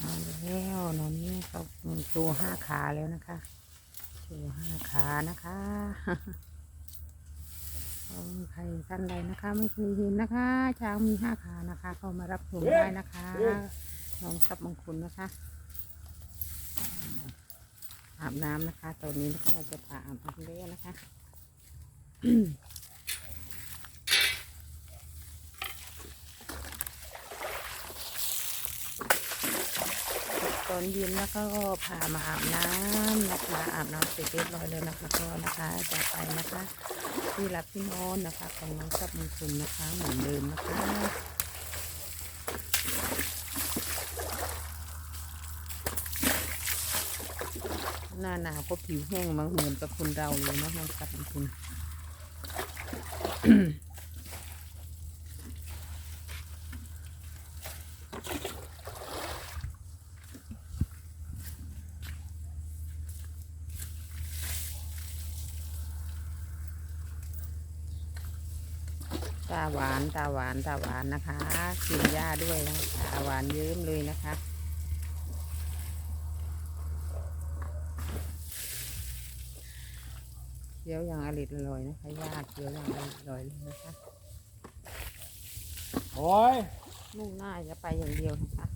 เอาแล้วหนอนนี้ก็มีตัวห้าขาแล้วนะคะตัวห้าขานะคะของใครท่านใดนะคะ ไม่เคยเห็นนะคะช้างมีห้าขานะคะเข้ามารับชมได้นะคะน้องซับมงคุณนะคะอาบน้ำนะคะ ตอนนี้นะคะเราจะพาอาบน้ำแล้วนะคะ อนเย็นแล้วก็พามาอาบน้ำนะคะอาบน้ำเสร็จเรียบร้อยแล้วนะคะก็นะคะจะไปนะคะ ที่รับที่นอนนะคะของน้องซับมงคลนะคะเหมือนเดิมนะคะหน้าหนาวก็ผิวแห้งมาเหมือนกับคนเราเลยนะน้องซับมงคล ตาหวานตาหวานตาหวานนะคะกินหญ้าด้วยนะตาหวานเยิ้มเลยนะคะเคี้ยวอย่างอริดอร่อยนะคะหญ้าเคี้ยวอย่างอริดอร่อยเลยนะคะ โอ้ย มุ่งหน้าจะไปอย่างเดียวนะคะ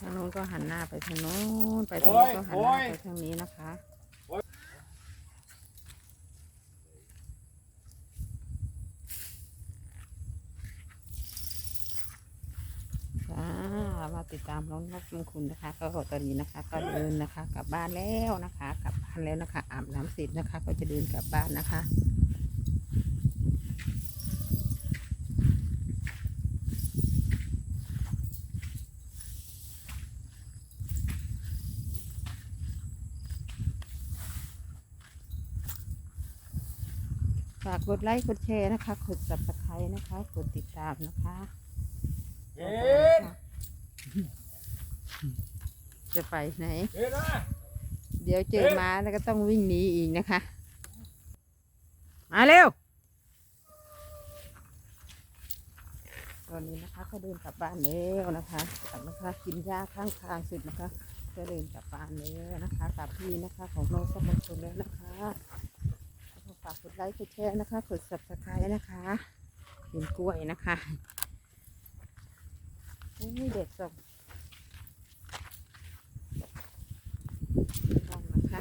ทางโน้นก็หันหน้าไปทางโน้นไปทางนี้ก็หันหน้าไปทางนี้นะคะมาติดตามน้องนกมงคุณนะคะ ก็ตอนนี้นะคะ ก็เดินนะคะ กลับบ้านแล้วนะคะ กลับบ้านแล้วนะคะอาบน้ำเสร็จนะคะ ก็จะเดินกลับบ้านนะคะ ฝากกดไลค์กดแชร์นะคะกด subscribe นะคะ กดติดตามนะคะเอ็นจะไปไหนเอ็นนะเดี๋ยวเจอม้าแล้วก็ต้องวิ่งหนีอีกนะคะ มาเร็ว ตอนนี้นะคะก็เดินกลับบ้านแล้วนะคะกลับนะคะกินหญ้าข้างทางเสร็จนะคะก็เดินกลับบ้านแล้วนะคะ กลับพี่นะคะของน้องสมบูรณ์แล้วนะคะก็ ฝากกดไลค์กดแชร์นะคะกด subscribe นะคะเห็นกล้วยนะคะอุ้ยเด็ดส่งต้องนะคะ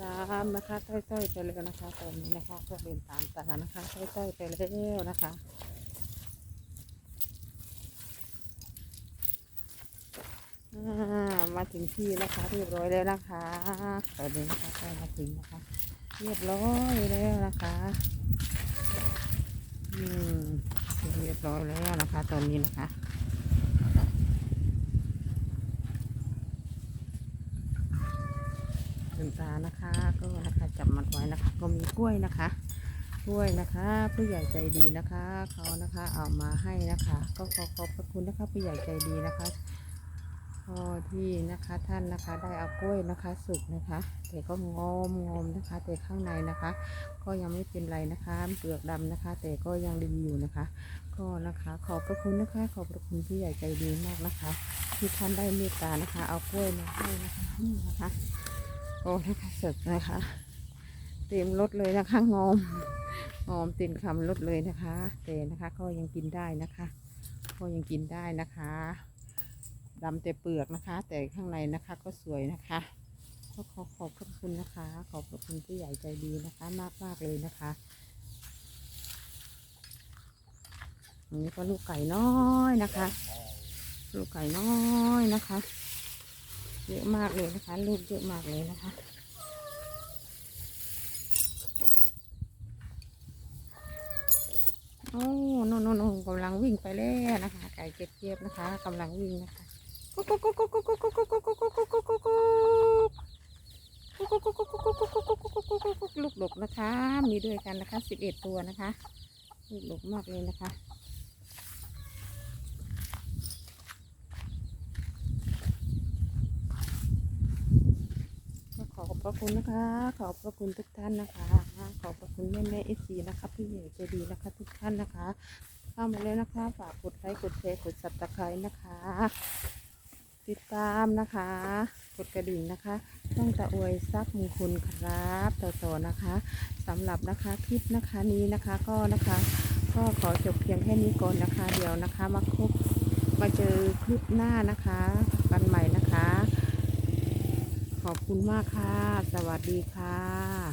ตามนะคะต้อยๆไปเลยนะคะตอนนี้นะคะก็เดินตามตานะคะต้อยๆไปแล้วนะคะ อ่า มาถึงที่นะคะ เรียบร้อยแล้วนะคะตอนนี้นะคะใกล้มาถึงนะคะ เรียบร้อยแล้วนะคะอืมเรียบร้อยแล้วนะคะ ตอนนี้นะคะลืมตานะคะก็นะคะจับมัดไว้นะคะ ก็มีกล้วยนะคะกล้วยนะคะ ผู้ใหญ่ใจดีนะคะเขานะคะเอามาให้นะคะ ก็ขอขอบพระคุณนะคะผู้ใหญ่ใจดีนะคะ อที่นะคะท่านนะคะได้เอากล้วยนะคะสุกนะคะแต่ก็งอมงอมนะคะ แต่ข้างในนะคะ ก็ยังไม่เป็นไรนะคะเปลือกดำนะคะ แต่ก็ยังดีอยู่นะคะ ก็นะคะขอบพระคุณนะคะ ขอบพระคุณผู้ใหญ่ใจดีมากนะคะ ที่ท่านได้เมตตานะคะ เอากล้วยมาให้นะคะนี่นะคะโอ้นะคะสดนะคะ เต็มรถเลยนะคะงอมงอมเต็มคำรถเลยนะคะ แต่นะคะก็ยังกินได้นะคะ ก็ยังกินได้นะคะ ดำแต่เปลือกนะคะ แต่ข้างในนะคะก็สวยนะคะก็ขอขอบคุณนะคะ ขอบคุณผู้ใหญ่ใจดีนะคะ มากมากเลยนะคะอันนี้ก็ลูกไก่น้อยนะคะ ลูกไก่น้อยนะคะ เยอะมากเลยนะคะ ลูกเยอะมากเลยนะคะโอ้โนนนนกำลังวิ่งไปแล้วนะคะ ไก่เจ็บๆนะคะกำลังวิ่งนะคะ ลูกหลบนะคะ มีด้วยกันนะคะสิบเอ็ดตัวนะคะ ลูกหลบมากเลยนะคะขอขอบพระคุณนะคะ ขอบพระคุณทุกท่านนะคะ ขอบพระคุณแม่แม่เอซีนะคะพี่ใหญ่ใจดีนะคะ ทุกท่านนะคะ เข้ามาแล้วนะคะ ฝากกดไลค์ กดแชร์ กดสับตะไคร้นะคะ ติดตามนะคะ กดกระดิ่งนะคะต้องตะอวยซับมงคุณครับต่อๆนะคะสำหรับนะคะคลิปนะคะนี้นะคะก็นะคะ ก็ขอจบเพียงแค่นี้ก่อนนะคะ เดี๋ยวนะคะมาคบมาเจอคลิปหน้านะคะกันใหม่นะคะ ขอบคุณมากค่ะ สวัสดีค่ะ